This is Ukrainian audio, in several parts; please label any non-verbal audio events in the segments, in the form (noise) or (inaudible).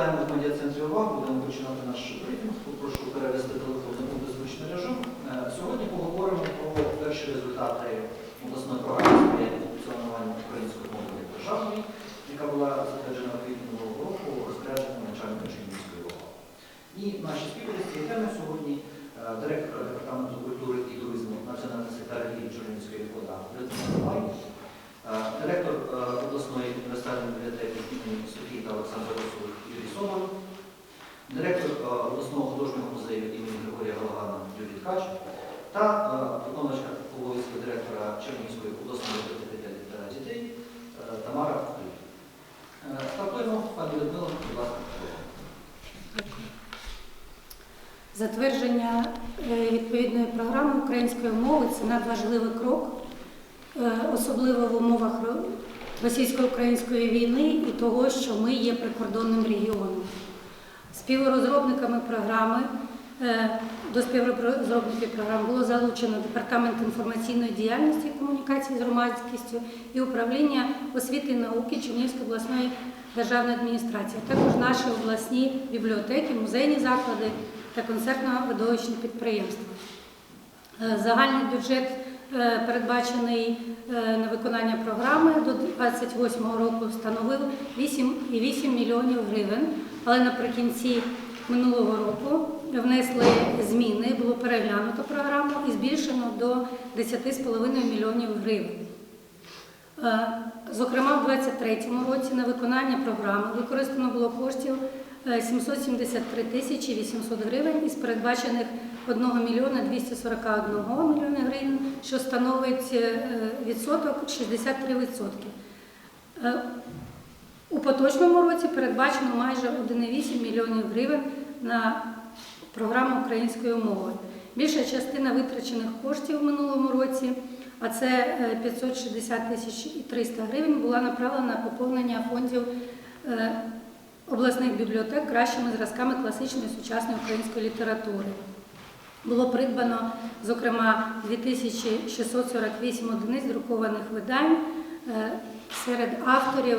Вітаємо в медіа-центрі увагу. Будемо починати наш брифінг. Попрошу перевести телефон на беззвучний режим. Е, Сьогодні поговоримо про перші результати обласної програми сприяння функціонуванню української мови як державної, яка була затверджена в квітні минулого року розпорядженням начальника Чернігівської ОВА. І наші спікери з цієї теми сьогодні е, директор департаменту культури і туризму Національної секретарі Чернігівської ОДА Людмила Лай, е, директор е, обласної універсальної бібліотеки імені Софії та Олександра Росових Юрій Соболь, директор е, обласного художнього музею імені Григорія Галагана Юрій Ткач та е, виконувачка обов'язків директора Чернігівської обласної бібліотеки для дітей е, Тамара Клюк. Е, Стартуємо, пані Людмила, будь ласка, слово. Затвердження е, відповідної програми української мови це надважливий крок, е, особливо в умовах російсько-української війни і того, що ми є прикордонним регіоном. Співрозробниками програми е, до співрозробників програм було залучено Департамент інформаційної діяльності і комунікації з громадськістю і управління освіти і науки Чернігівської обласної державної адміністрації, а також наші обласні бібліотеки, музейні заклади та концертно-видовищні підприємства. Е, Загальний бюджет е, передбачений е, на виконання програми до 2028 року становив 8,8 мільйонів гривень, але наприкінці минулого року внесли зміни, було переглянуто програму і збільшено до 10,5 мільйонів гривень. Зокрема, в 2023 році на виконання програми використано було коштів 773 тисячі 800 гривень із передбачених 1 мільйона 241 мільйона гривень, що становить е, відсоток 63 відсотки. Е, У поточному році передбачено майже 1,8 мільйонів гривень на програму української мови. Більша частина витрачених коштів в минулому році, а це е, 560 тисяч 300 гривень, була направлена на поповнення фондів е, обласних бібліотек кращими зразками класичної сучасної української літератури. Було придбано, зокрема, 2648 одиниць друкованих видань. Е, Серед авторів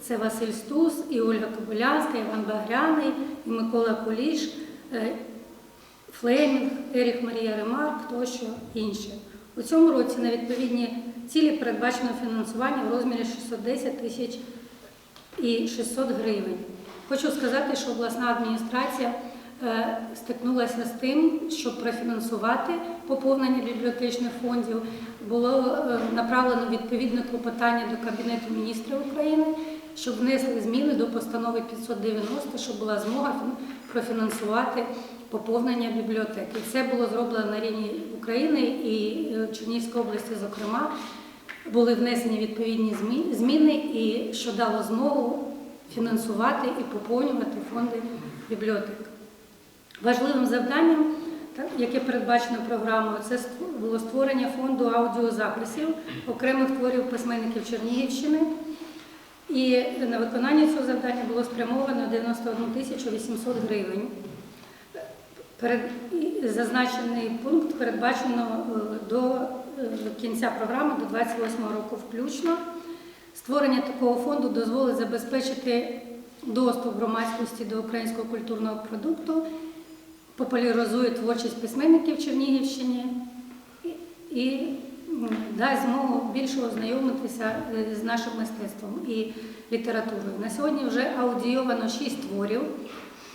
це Василь Стус, і Ольга Кобилянська, Іван Багряний, і Микола Куліш, е, Флемінг, Ерік Марія Ремарк тощо інші. У цьому році на відповідні цілі передбачено фінансування в розмірі 610 тисяч і 600 гривень. Хочу сказати, що обласна адміністрація е, стикнулася з тим, щоб профінансувати поповнення бібліотечних фондів. Було е, направлено відповідне клопотання до Кабінету міністрів України, щоб внесли зміни до постанови 590, щоб була змога профінансувати поповнення бібліотек. І це було зроблено на рівні України і е, Чернігівської області, зокрема, були внесені відповідні змі- зміни, і що дало змогу фінансувати і поповнювати фонди бібліотек. Важливим завданням, яке передбачено програмою, це було створення фонду аудіозаписів окремих творів письменників Чернігівщини. І на виконання цього завдання було спрямовано 91 тисячу 800 гривень. Зазначений пункт передбачено е, до е, кінця програми, до 28 року включно. Створення такого фонду дозволить забезпечити доступ громадськості до українського культурного продукту, популяризує творчість письменників Чернігівщини і, дасть змогу більше ознайомитися е, з нашим мистецтвом і літературою. На сьогодні вже аудійовано 6 творів.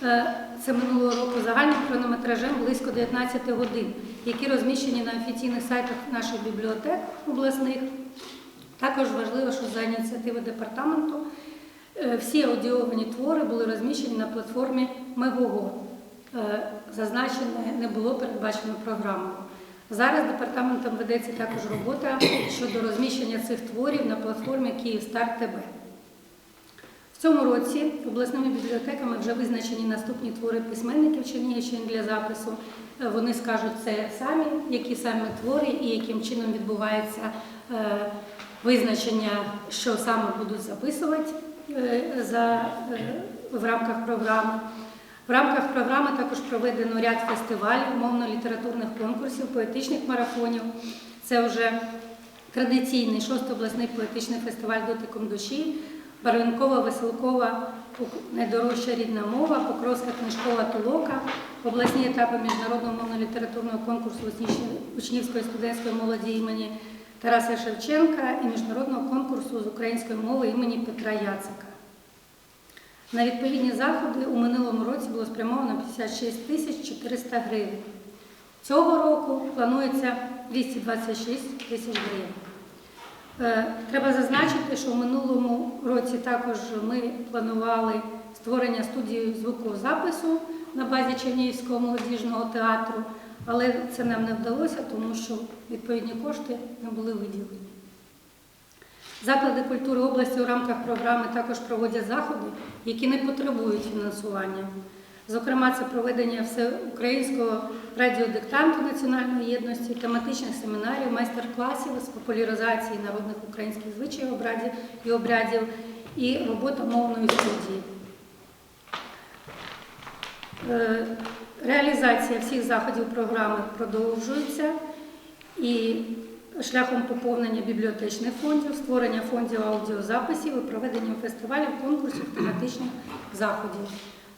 Е, Це минулого року загальним хронометражем близько 19 годин, які розміщені на офіційних сайтах наших бібліотек обласних. Також важливо, що за ініціативи департаменту е, всі аудіовані твори були розміщені на платформі Мегого. Е, Зазначене не було передбачено програмою. Зараз департаментом ведеться також робота щодо розміщення цих творів на платформі Київстар ТБ. В цьому році обласними бібліотеками вже визначені наступні твори письменників Чернігівщини для запису. Е, Вони скажуть це самі, які саме твори і яким чином відбувається визначення, що саме будуть записувати е, за, е, в рамках програми. В рамках програми також проведено ряд фестивалів, мовно-літературних конкурсів, поетичних марафонів. Це вже традиційний шостий обласний поетичний фестиваль дотиком душі, Барвінкова, Веселкова, найдорожча рідна мова, Покровська книжкова толока, обласні етапи міжнародного мовно-літературного конкурсу учнівської студентської молоді імені Тараса Шевченка і міжнародного конкурсу з української мови імені Петра Яцика. На відповідні заходи у минулому році було спрямовано 56 тисяч 400 гривень. Цього року планується 226 тисяч гривень. Е, Треба зазначити, що в минулому році також ми планували створення студії звукозапису на базі Чернігівського молодіжного театру, але це нам не вдалося, тому що відповідні кошти не були виділені. Заклади культури області у рамках програми також проводять заходи, які не потребують фінансування. Зокрема, це проведення всеукраїнського радіодиктанту національної єдності, тематичних семінарів, майстер-класів з популяризації народних українських звичаїв і обрядів і робота мовної студії. Е, Реалізація всіх заходів програми продовжується і шляхом поповнення бібліотечних фондів, створення фондів аудіозаписів і проведення фестивалів, конкурсів, тематичних заходів.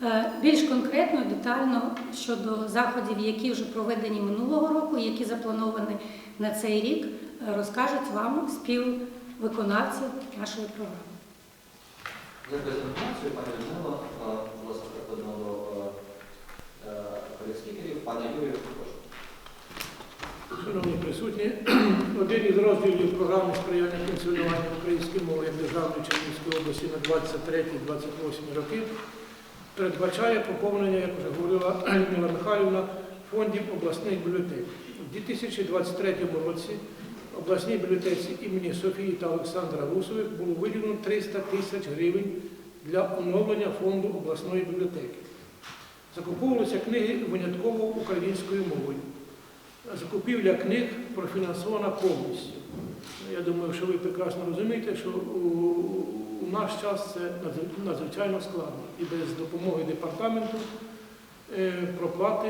Е, Більш конкретно, детально щодо заходів, які вже проведені минулого року, які заплановані на цей рік, е, розкажуть вам співвиконавці нашої програми. Дякую за інформацію, пані Людмила. Е, Будь ласка, переходимо до е, е, колег спікерів. Пане Юрію, прошу. Шановні присутні, (clears throat) один із розділів програми сприяння функціонування української мови державної Чернігівської області на 23-28 роки передбачає поповнення, як вже говорила (clears throat) Людмила Михайлівна, фондів обласних бібліотек. У 2023 році обласній бібліотеці імені Софії та Олександра Русових було виділено 300 тисяч гривень для оновлення фонду обласної бібліотеки. Закуповувалися книги винятково українською мовою. Закупівля книг профінансована повністю. Я думаю, що ви прекрасно розумієте, що у, наш час це надзвичайно- складно. І без допомоги департаменту е, проплати,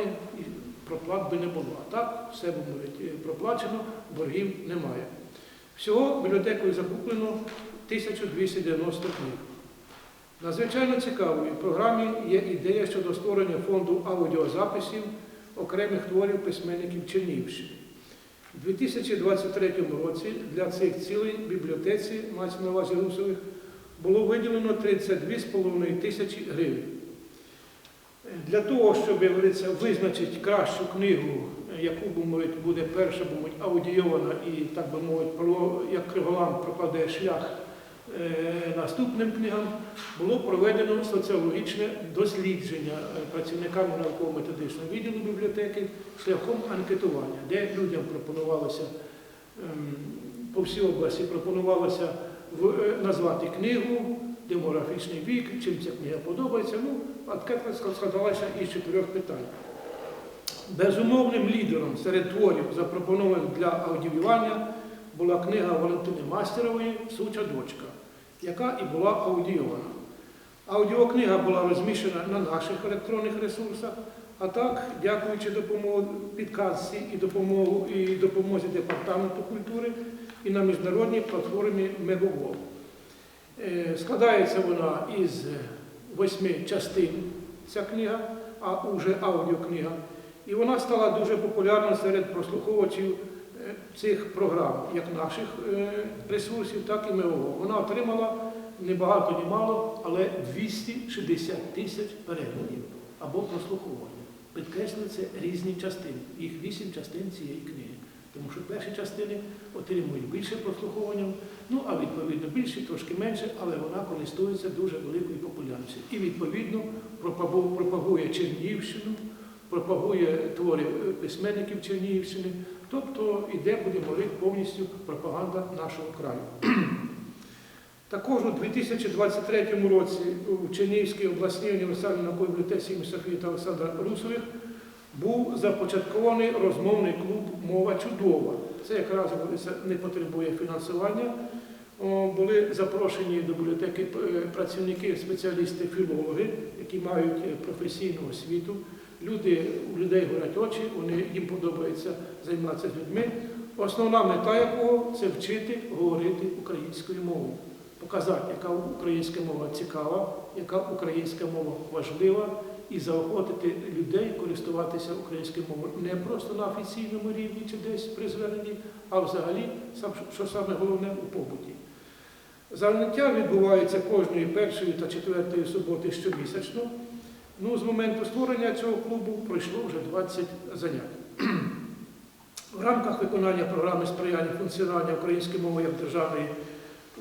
проплат би не було. А так, все мовить, е, проплачено, боргів немає. Всього бібліотекою закуплено 1290 книг. Надзвичайно цікавою в програмі є ідея щодо створення фонду аудіозаписів окремих творів письменників Чернігівщини. У 2023 році для цих цілей бібліотеці, мається на увазі Русових, було виділено 32,5 тисячі гривень. Для того, щоб визначити кращу книгу, яку би мовити, буде перша би мовити, аудійована і, так би мовити, як Криголам прокладе шлях наступним книгам, було проведено соціологічне дослідження е, працівниками науково-методичного відділу бібліотеки шляхом анкетування, де людям пропонувалося ем, по всій області пропонувалося е, назвати книгу, демографічний вік, чим ця книга подобається. Ну, анкета складалася із чотирьох питань. Безумовним лідером серед творів, запропонованих для аудіювання, була книга Валентини Мастерової Суча дочка, яка і була аудіована. Аудіокнига була розміщена на наших електронних ресурсах, а так, дякуючи підказці і допомогу, і допомозі Департаменту культури і на міжнародній платформі Меговол. Е, Складається вона із восьми частин, ця книга, а уже аудіокнига. І вона стала дуже популярна серед прослуховувачів цих програм, як наших е, ресурсів, так і МЕО. Вона отримала не багато, ні мало, але 260 тисяч переглядів або прослуховування. Підкреслюю, це різні частини. Їх вісім частин цієї книги. Тому що перші частини отримують більше прослуховування, ну а відповідно більше, трошки менше, але вона користується дуже великою популярністю. І відповідно пропагує Чернігівщину, пропагує твори е, письменників Чернігівщини, тобто іде, будемо говорити, повністю пропаганда нашого краю. (clears throat) Також у 2023 році у Чернігівській обласній універсальній науковій бібліотеці імені та Олександра Русових був започаткований розмовний клуб Мова чудова. Це якраз не потребує фінансування. Були запрошені до бібліотеки е, працівники, спеціалісти, філологи, які мають е, професійну освіту. Люди, у людей горять очі, вони, їм подобається займатися людьми. Основна мета якого це вчити говорити українською мовою. показати, яка українська мова цікава, яка українська мова важлива, і заохотити людей користуватися українською мовою не просто на офіційному рівні чи десь при зверненні, а взагалі, що саме головне у побуті. Заняття відбуваються кожної першої та четвертої суботи щомісячно. Ну, з моменту створення цього клубу пройшло вже 20 занять. В рамках виконання програми сприяння функціонування української мови як державної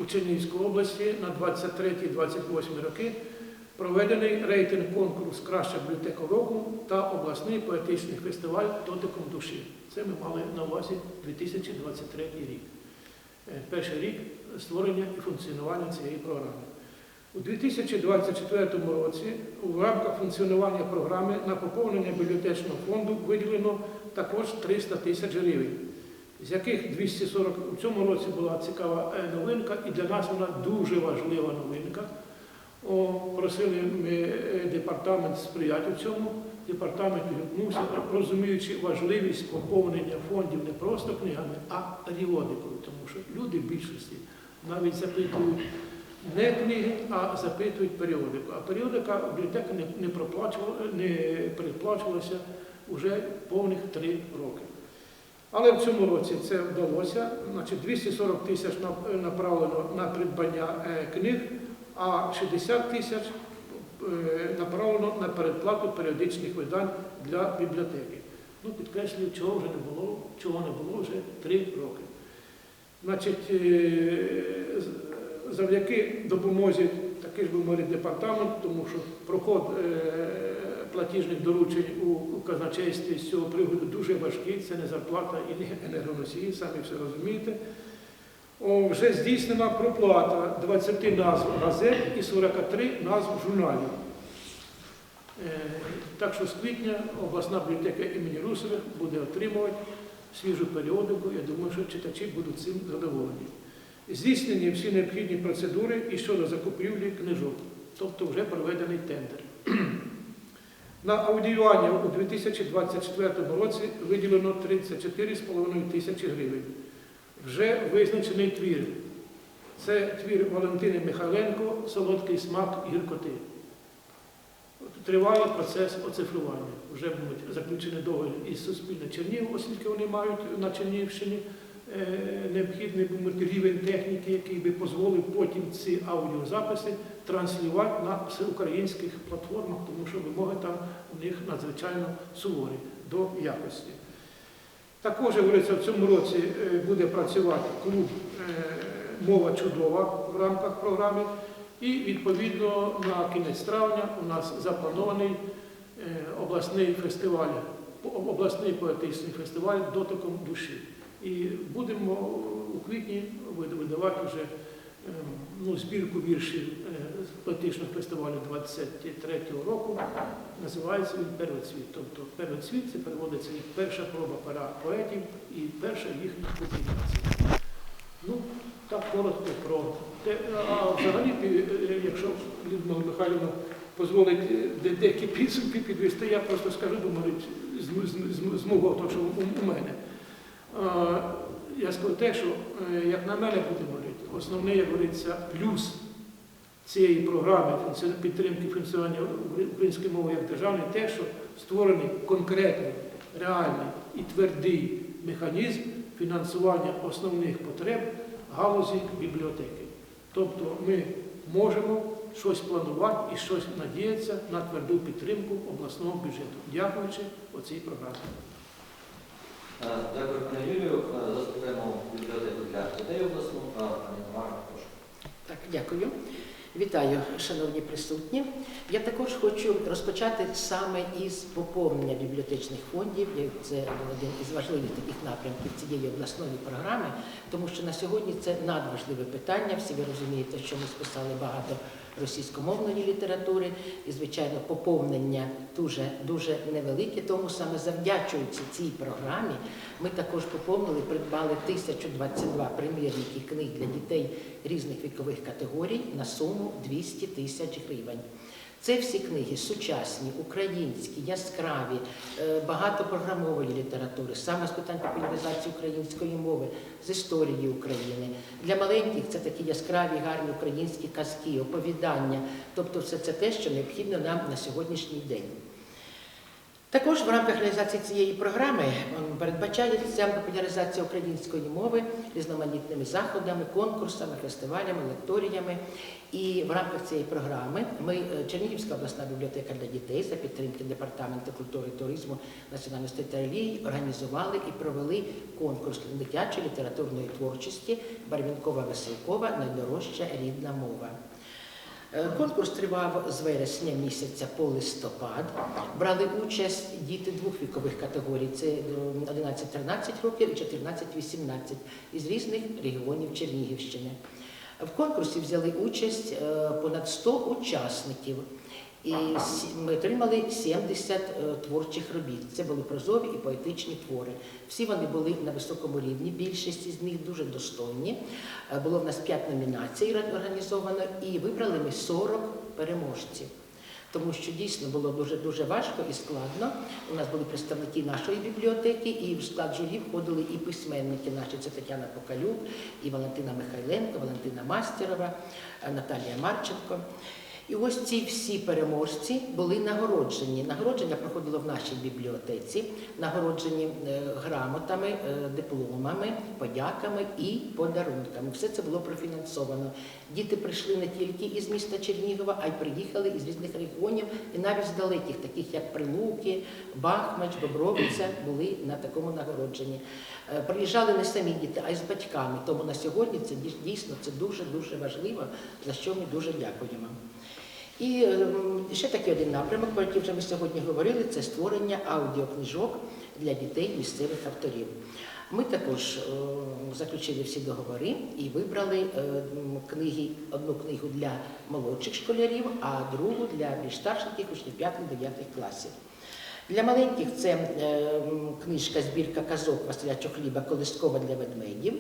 у Чернігівській області на 23-28 роки проведений рейтинг конкурс Краща бібліотека року та обласний поетичний фестиваль Дотиком душі. Це ми мали на увазі 2023 рік. Е, Перший рік створення і функціонування цієї програми. У 2024 році у рамках функціонування програми на поповнення бібліотечного фонду виділено також 300 тисяч гривень, з яких 240 у цьому році була цікава е, новинка, і для нас вона дуже важлива новинка. О, просили ми е, департамент сприяти в цьому. Департамент відгукнувся, розуміючи важливість поповнення фондів не просто книгами, а періодикою, тому що люди в більшості навіть запитують не книги, а запитують періодику. А періодика бібліотека не, не, проплачувала, переплачувалася вже повних три роки. Але в цьому році це вдалося. Значить, 240 тисяч направлено на придбання е, книг, а 60 тисяч е, направлено на передплату періодичних видань для бібліотеки. Ну, підкреслюю, чого вже не було, чого не було вже три роки. Значить, е, завдяки допомозі таких би мовити департамент, тому що проход е, платіжних доручень у казначействі з цього приводу дуже важкий, це не зарплата і не енергоносії, самі все розумієте. О, вже здійснена проплата 20 назв газет і 43 назв журналів. Е, Так що з квітня обласна бібліотека імені Русових буде отримувати свіжу періодику. Я думаю, що читачі будуть цим задоволені. Здійснені всі необхідні процедури і щодо закупівлі книжок, тобто вже проведений тендер. (clears throat) На аудіювання у 2024 році виділено 34,5 тисячі гривень. Вже визначений твір. Це твір Валентини Михайленко Солодкий смак гіркоти. Триває процес оцифрування. Вже будуть заключені договір із Суспільне Чернігів, оскільки вони мають на Чернігівщині необхідний би мати рівень техніки, який би дозволив потім ці аудіозаписи транслювати на всеукраїнських платформах, тому що вимоги там у них надзвичайно суворі до якості. Також, говориться, в цьому році е, буде працювати клуб е, Мова чудова в рамках програми. І відповідно на кінець травня у нас запланований е, обласний фестиваль, обласний поетичний фестиваль дотиком душі. І будемо у квітні видавати вже е, ну, збірку віршів поетичного фестивалю 23-го року. Називається він Первоцвіт. Тобто первоцвіт це переводиться як перша проба пера поетів і перша їхня публікація. Ну, так коротко про те. А взагалі, е, е, якщо Людмила Михайлівна дозволить е, деякі підсумки підвести, я просто скажу, мабуть, з, мого того, що у мене. Я скажу те, що, е, як на мене буде говорити, основний, як говориться, плюс цієї програми підтримки функціонування української мови як державної, те, що створений конкретний, реальний і твердий механізм фінансування основних потреб галузі бібліотеки. Тобто ми можемо щось планувати і щось надіятися на тверду підтримку обласного бюджету, дякуючи оцій програмі. Е, Дякую, пане Юрію. Е, бібліотеку для дітей обласну. Е, Пані Тамара, прошу. Так, дякую. Вітаю, шановні присутні. Я також хочу розпочати саме із поповнення бібліотечних фондів. Це один із важливих таких напрямків цієї обласної програми, тому що на сьогодні це надважливе питання. Всі ви розумієте, що ми списали багато російськомовної літератури, і звичайно, поповнення дуже дуже невелике. Тому саме завдячуючи цій програмі, ми також поповнили, придбали 1022 примірники книг для дітей різних вікових категорій на суму 200 тисяч гривень. Це всі книги сучасні, українські, яскраві, е, багато програмової літератури, саме з питань популяризації української мови, з історії України. Для маленьких це такі яскраві, гарні українські казки, оповідання. Тобто все це те, що необхідно нам на сьогоднішній день. Також в рамках реалізації цієї програми передбачається популяризація української мови різноманітними заходами, конкурсами, фестивалями, лекторіями. І в рамках цієї програми ми, е, Чернігівська обласна бібліотека для дітей за підтримки Департаменту культури і туризму національності та релігії організували і провели конкурс дитячої літературної творчості Барвінкова Веселкова Найдорожча рідна мова. Е, Конкурс тривав з вересня місяця по листопад. Брали участь діти двох вікових категорій: це е, 11-13 років і 14-18 із різних регіонів Чернігівщини. В конкурсі взяли участь е, понад 100 учасників. І ми отримали 70 е, творчих робіт. Це були прозові і поетичні твори. Всі вони були на високому рівні, більшість із них дуже достойні. Е, Було в нас 5 номінацій організовано, і вибрали ми 40 переможців. Тому що дійсно було дуже дуже важко і складно. У нас були представники нашої бібліотеки, і в склад журі входили і письменники наші. Це Тетяна Покалюк, і Валентина Михайленко, Валентина Мастерова, е, Наталія Марченко. І ось ці всі переможці були нагороджені. Нагородження проходило в нашій бібліотеці, нагороджені е, грамотами, е, дипломами, подяками і подарунками. Все це було профінансовано. Діти прийшли не тільки із міста Чернігова, а й приїхали із різних регіонів і навіть з далеких, таких як Прилуки, Бахмач, Бобровиця, були на такому нагородженні. Е, Приїжджали не самі діти, а й з батьками. Тому на сьогодні це дійсно це дуже дуже важливо, за що ми дуже дякуємо. І ем, ще такий один напрямок, про який вже ми сьогодні говорили, це створення аудіокнижок для дітей місцевих авторів. Ми також е, заключили всі договори і вибрали е, книги, одну книгу для молодших школярів, а другу для більш старших учнів 5-9 класів. Для маленьких це книжка збірка казок Василя Чохліба Колискова для ведмедів,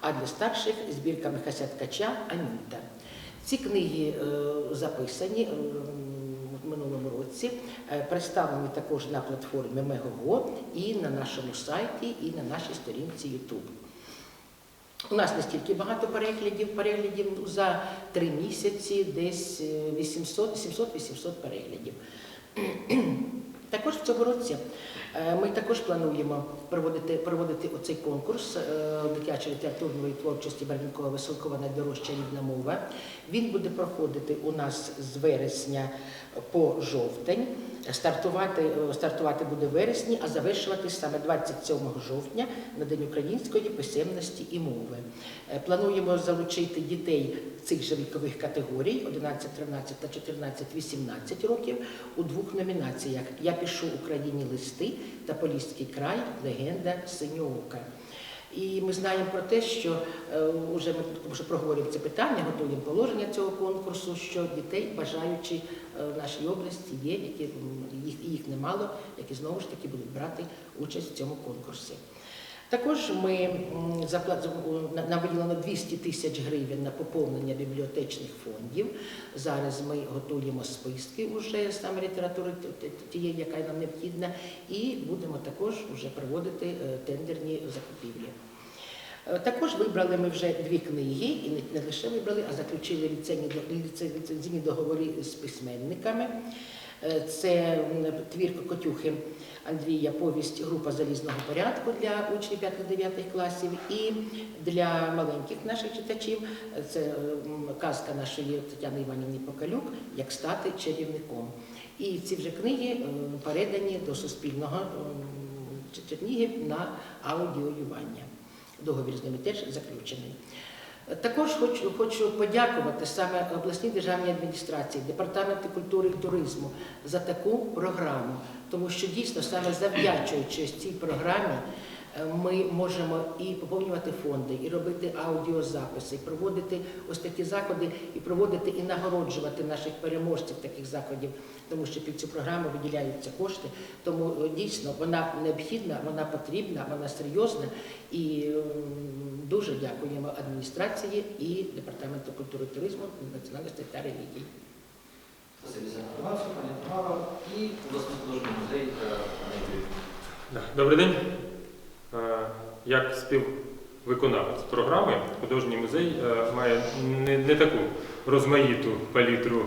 а для старших збірка Михася Ткача Анюта. Ці книги е, записані е, в минулому році, е, представлені також на платформі Мегого і на нашому сайті, і на нашій сторінці YouTube. У нас не стільки багато переглядів, переглядів за три місяці, десь е, 800 700-800 переглядів. Також в цьому році е, ми також плануємо проводити, проводити оцей конкурс е, дитячої літературної творчості Барвінкова Веселкова найдорожча рідна мова. Він буде проходити у нас з вересня по жовтень. Стартувати, е, стартувати буде в вересні, а завершувати саме 27 жовтня на День української писемності і мови. Е, Плануємо залучити дітей цих же вікових категорій 11, 13 та 14, 18 років у двох номінаціях Я пишу Україні листи та Поліський край легенда Синьоока. І ми знаємо про те, що е, вже ми вже проговорюємо це питання, готуємо положення цього конкурсу, що дітей, бажаючи е, в нашій області, є, які їх, їх немало, які знову ж таки будуть брати участь в цьому конкурсі. Також ми на- виділено 200 тисяч гривень на поповнення бібліотечних фондів. Зараз ми готуємо списки уже саме літератури тієї, яка нам необхідна, і будемо також вже проводити е, тендерні закупівлі. Е, Також вибрали ми вже дві книги, і не- лише вибрали, а заключили ліцензійні договори з письменниками. Е, Це м, твір Кокотюхи Андрія Повість Група залізного порядку для учнів 5-9 класів і для маленьких наших читачів е, це казка нашої Тетяни Іванівни Покалюк Як стати чарівником. І ці вже книги е, передані до Суспільного Чернігів на аудіоювання. Договір з ними теж заключений. Також хочу, хочу подякувати саме обласній державній адміністрації, департаменту культури і туризму за таку програму, тому що дійсно саме завдячуючи цій програмі ми можемо і поповнювати фонди, і робити аудіозаписи, і проводити ось такі заходи, і проводити і нагороджувати наших переможців таких заходів, тому що під цю програму виділяються кошти. Тому е, дійсно вона необхідна, вона потрібна, вона серйозна і дуже дякуємо адміністрації і департаменту культури і туризму, національності та релігії. Спасибі за інформацію, пані Тамара. І обласний художній музей е, Добрий день. Як співвиконавець програми, художній музей е, має не, не таку розмаїту палітру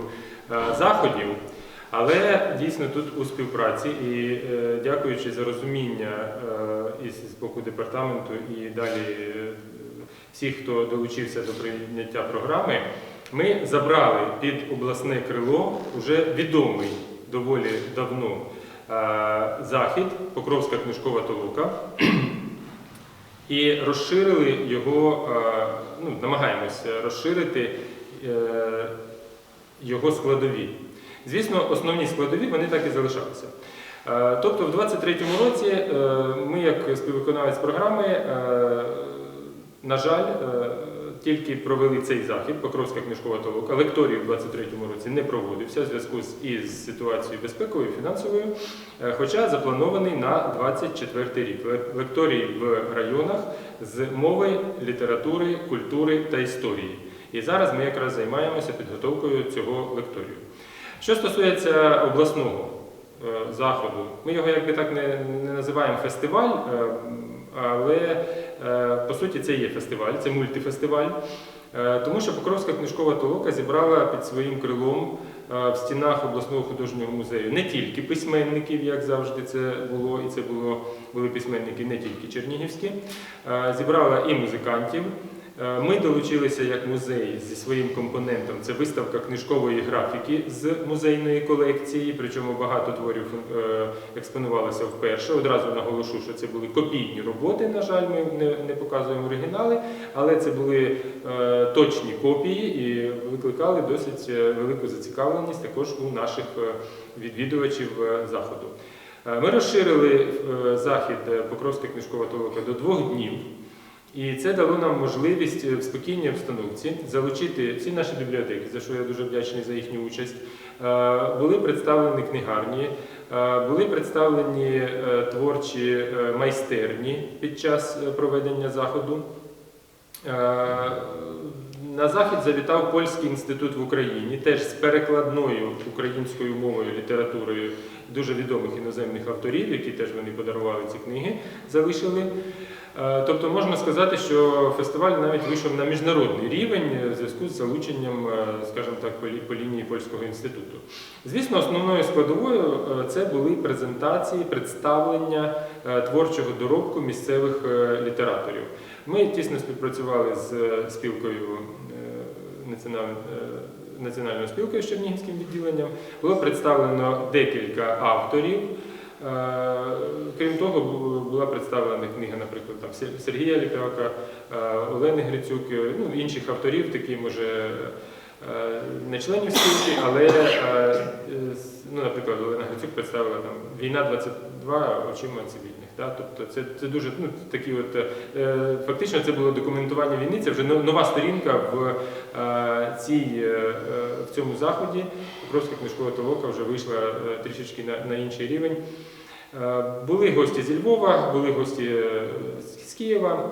е, заходів, але дійсно тут у співпраці і е, дякуючи за розуміння е, і з боку департаменту, і далі всіх, хто долучився до прийняття програми, ми забрали під обласне крило вже відомий доволі давно захід Покровська книжкова толока. І розширили його, е, ну, намагаємося розширити е, його складові. Звісно, основні складові вони так і залишалися. Е, Тобто, в 23-му році ми, як співвиконавець програми, на жаль, тільки провели цей захід, Покровська книжкова толока. Лекторій в 23-му році не проводився в зв'язку із ситуацією безпековою, фінансовою, е, хоча запланований на 24 рік. Лекторій в районах з мови, літератури, культури та історії. І зараз ми якраз займаємося підготовкою цього лекторію. Що стосується обласного е, заходу, ми його якби так не, не називаємо фестиваль, е, але по суті це є фестиваль, це мультифестиваль. Е, Тому що Покровська книжкова толока зібрала під своїм крилом е, в стінах обласного художнього музею не тільки письменників, як завжди це було, і це було, були письменники не тільки чернігівські, зібрала і музикантів. Ми долучилися як музей зі своїм компонентом. Це виставка книжкової графіки з музейної колекції. Причому багато творів е, експонувалося вперше. Одразу наголошу, що це були копійні роботи. На жаль, ми не, не показуємо оригінали, але це були е, точні копії і викликали досить е, велику зацікавленість також у наших е, відвідувачів е, заходу. Е, Ми розширили захід Покровська книжкова толока до двох днів. І це дало нам можливість в спокійній обстановці залучити всі наші бібліотеки, за що я дуже вдячний за їхню участь. Були представлені книгарні, були представлені творчі майстерні під час проведення заходу. Е, На захід завітав Польський інститут в Україні, теж з перекладною українською мовою, літературою дуже відомих іноземних авторів, які теж вони подарували ці книги, залишили. Е, Тобто можна сказати, що фестиваль навіть вийшов на міжнародний рівень в зв'язку з залученням, е, скажімо так, по лінії польського інституту. Звісно, основною складовою це були презентації, представлення творчого доробку місцевих літераторів. Ми тісно співпрацювали з е, спілкою е, національною. Національною спілкою з Чернігівським відділенням було представлено декілька авторів. Е, Крім того, була представлена книга, наприклад, там Сергія Ліпяка, е, Олени Грицюк, е, ну, інших авторів, такі, може, е, не членів спілки, але, е, ну, наприклад, Олена Грицюк представила там Війна 22 очима цивільних. Да? Тобто це, це дуже ну, такі от, е, фактично це було документування війни, це вже нова сторінка в, е, цій, е, е, в цьому заході. Покровська книжкова толока вже вийшла е, трішечки на, на інший рівень. Е, Були гості зі Львова, були гості е, з Києва.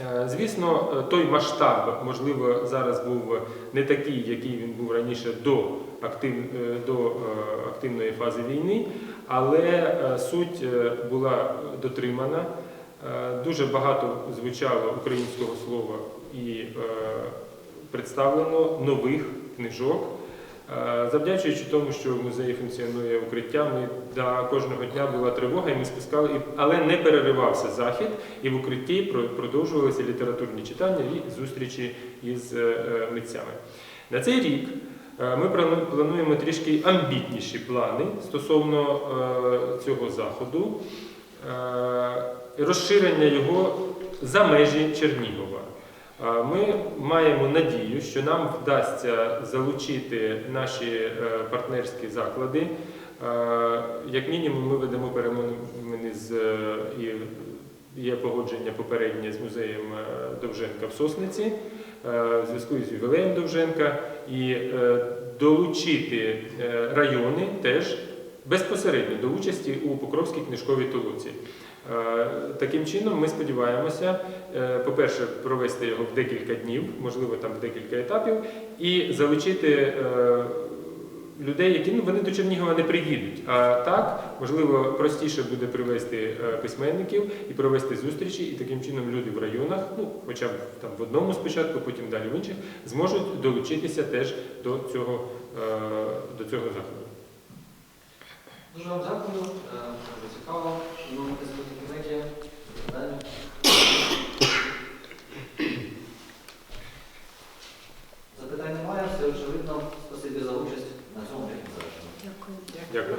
Е, Звісно, той масштаб, можливо, зараз був не такий, який він був раніше до, актив, до активної фази війни, але е, суть е, була дотримана. Е, Дуже багато звучало українського слова і представлено нових книжок. Завдячуючи тому, що в музеї функціонує укриття, ми да, кожного дня була тривога, і ми спускали, але не переривався захід, і в укритті продовжувалися літературні читання і зустрічі із митцями. На цей рік ми плануємо трішки амбітніші плани стосовно е, цього заходу, е, розширення його за межі Чернігова. Е, Ми маємо надію, що нам вдасться залучити наші е, партнерські заклади. Е, Як мінімум, ми ведемо перемовини з е, і є погодження попереднє з музеєм е, Довженка в Сосниці е, в зв'язку з ювілеєм Довженка і е, долучити е, райони теж безпосередньо до участі у Покровській книжковій толоці. Е, Таким чином, ми сподіваємося, е, по-перше, провести його в декілька днів, можливо, там в декілька етапів, і залучити е, людей, які ну, вони до Чернігова не приїдуть. А так, можливо, простіше буде привезти е, письменників і провести зустрічі, і таким чином люди в районах, ну, хоча б там в одному спочатку, потім далі в інших, зможуть долучитися теж до цього, е, до цього заходу. Дуже вам дякую. Е, Дуже цікаво. Медіа. Запитань немає, все очевидно за участь на цьому брифінгу завершено. Дякую. Дякую. Дякую.